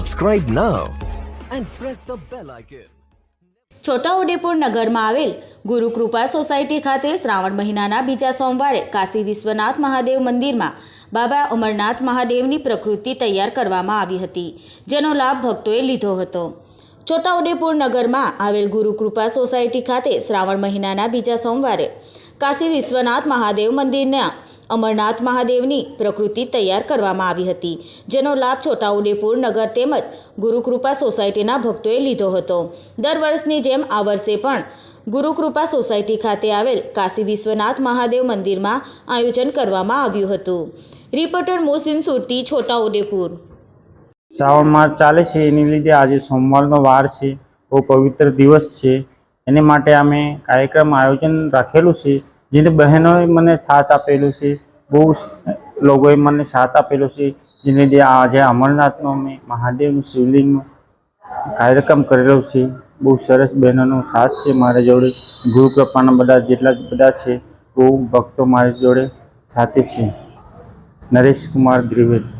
Subscribe now and press the bell icon. Chhota Udepur નગરમાં આવેલ Gurukripa society ખાતે શ્રાવણ મહિનાના બીજા સોમવારે કાશી વિશ્વનાથ મહાદેવ મંદિરમાં બાબા અમરનાથ મહાદેવની પ્રકૃતિ તૈયાર કરવામાં આવી હતી, જેનો લાભ ભક્તોએ લીધો હતો છોટાઉદેપુર નગરમાં આવેલ ગુરુકૃપા સોસાયટી ખાતે શ્રાવણ મહિનાના બીજા સોમવારે કાશી વિશ્વનાથ મહાદેવ મંદિરના અમરનાથ મહાદેવની પ્રકૃતિ તૈયાર કરવામાં આવી હતી, જેનો લાભ છોટાઉદેપુર નગર તેમજ ગુરુકૃપા સોસાયટીના ભક્તોએ લીધો હતો. દર વર્ષની જેમ આ વર્ષે પણ ગુરુકૃપા સોસાયટી ખાતે આવેલ કાશી વિશ્વનાથ મહાદેવ મંદિરમાં આયોજન કરવામાં આવ્યું હતું. રિપોર્ટર મોહસિન સુરતી છોટાઉદેપુર શ્રાવણ માસ ચાલે છે, એની લીધે આજે સોમવારનો વાર છે, બહુ પવિત્ર દિવસ છે. એને માટે અમે કાર્યક્રમ આયોજન રાખેલું છે, જેને બહેનોએ મને સાથ આપેલું છે. બહુ લોકોએ મને સાથ આપેલો છે, જેને લીધે આજે અમરનાથનો અમે મહાદેવનું શિવલિંગનો કાર્યક્રમ કરેલો છે. બહુ સરસ બહેનોનો સાથ છે મારા જોડે ગુરુ કૃપાના બધા જેટલા બધા છે, બહુ ભક્તો મારી જોડે સાથે છે. નરેશ કુમાર દ્વિવેદી